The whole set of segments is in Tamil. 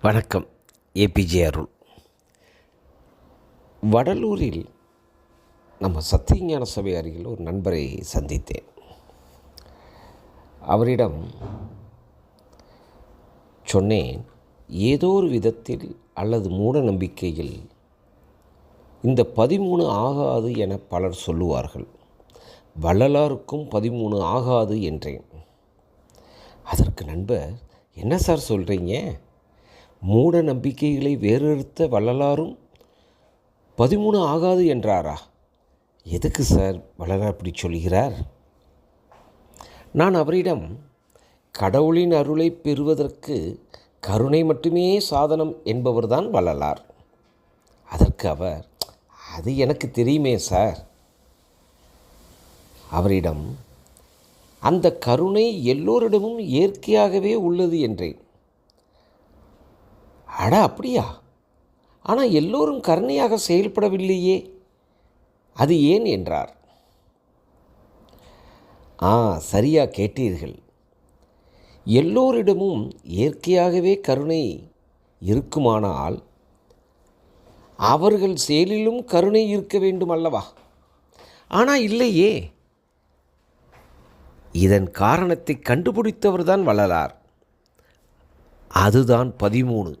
வணக்கம் ஏபிஜே அருள். வடலூரில் நம்ம சத்தியஞான சபை அருகில் ஒரு நண்பரை சந்தித்தேன். அவரிடம் சொன்னேன் ஏதோ ஒரு விதத்தில் அல்லது மூட நம்பிக்கையில் இந்த பதிமூணு ஆகாது என பலர் சொல்லுவார்கள். வள்ளலாருக்கும் பதிமூணு ஆகாது என்றேன். அதற்கு நண்பர் என்ன சார் சொல்கிறீங்க மூட நம்பிக்கைகளை வேறறுத்த வள்ளலாரும் பதிமூணு ஆகாது என்றாரா? எதுக்கு சார் வள்ளலார் அப்படி சொல்கிறார்? நான் அவரிடம் கடவுளின் அருளை பெறுவதற்கு கருணை மட்டுமே சாதனம் என்பவர்தான் வள்ளலார். அதற்கு அவர் அது எனக்கு தெரியுமே சார். அவரிடம் அந்த கருணை எல்லோரிடமும் இயற்கையாகவே உள்ளது என்றேன். அட அப்படியா? ஆனால் எல்லோரும் கருணையாக செயல்படவில்லையே. அது ஏன் என்றார். ஆ சரியா கேட்டீர்கள். எல்லோரிடமும் இயற்கையாகவே கருணை இருக்குமானால் அவர்கள் செயலிலும் கருணை இருக்க வேண்டும் அல்லவா ஆனால் இல்லையே. இதன் காரணத்தை கண்டுபிடித்தவர்தான் வள்ளலார். அதுதான் பதிமூணு.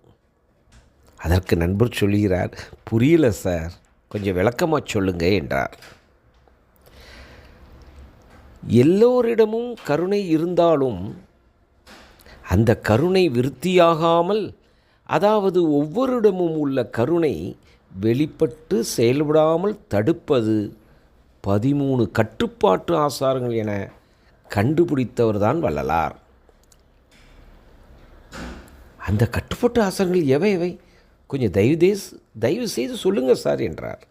அதற்கு நண்பர் சொல்கிறார் புரியல சார் கொஞ்சம் விளக்கமாக சொல்லுங்க என்றார். எல்லோரிடமும் கருணை இருந்தாலும் அந்த கருணை விருத்தியாகாமல் அதாவது ஒவ்வொருடமும் உள்ள கருணை வெளிப்பட்டு செயல்படாமல் தடுப்பது பதிமூணு கட்டுப்பாட்டு ஆசாரங்கள் என கண்டுபிடித்தவர் தான் வள்ளலார். அந்த கட்டுப்பாட்டு ஆசாரங்கள் எவை எவை? கொஞ்சம் தயவு தேஸ் தயவு செய்து சொல்லுங்கள் சார் என்றார்.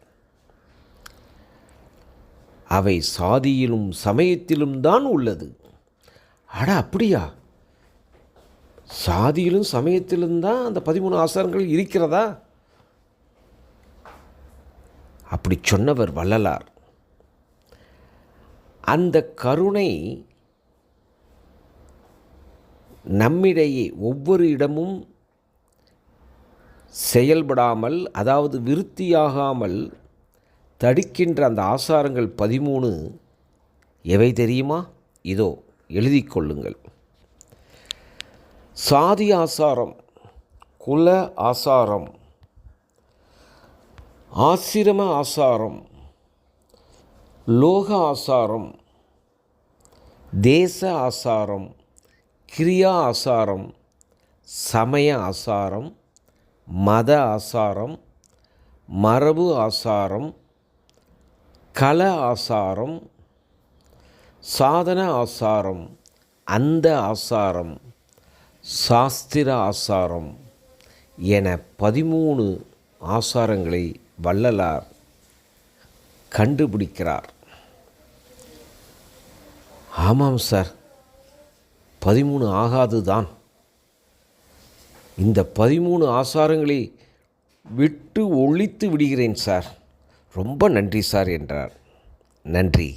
அவை சாதியிலும் சமயத்திலும் தான் உள்ளது. அட அப்படியா? சாதியிலும் சமயத்திலும் தான் அந்த பதிமூணு ஆசாரங்கள் இருக்கிறதா? அப்படி சொன்னவர் வள்ளலார். அந்த கருணை நம்மிடையே ஒவ்வொரு இடமும் செயல்படாமல் அதாவது விருத்தியாகாமல் தடுக்கின்ற அந்த ஆசாரங்கள் பதிமூணு எவை தெரியுமா? இதோ எழுதி கொள்ளுங்கள். சாதி ஆசாரம் குல ஆசாரம் ஆசிரம ஆசாரம் லோக ஆசாரம் தேச ஆசாரம் கிரியா ஆசாரம் சமய ஆசாரம் மத ஆசாரம் மரபு ஆசாரம் கல ஆசாரம் சாதன ஆசாரம் அந்த ஆசாரம் சாஸ்திர ஆசாரம் என பதிமூணு ஆசாரங்களை வள்ளலார் கண்டுபிடிக்கிறார். ஆமாம் சார் பதிமூணு ஆகாது தான் இந்த பதிமூணு ஆசாரங்களை விட்டு ஒழித்து விடுகிறேன் சார். ரொம்ப நன்றி சார் என்றார். நன்றி.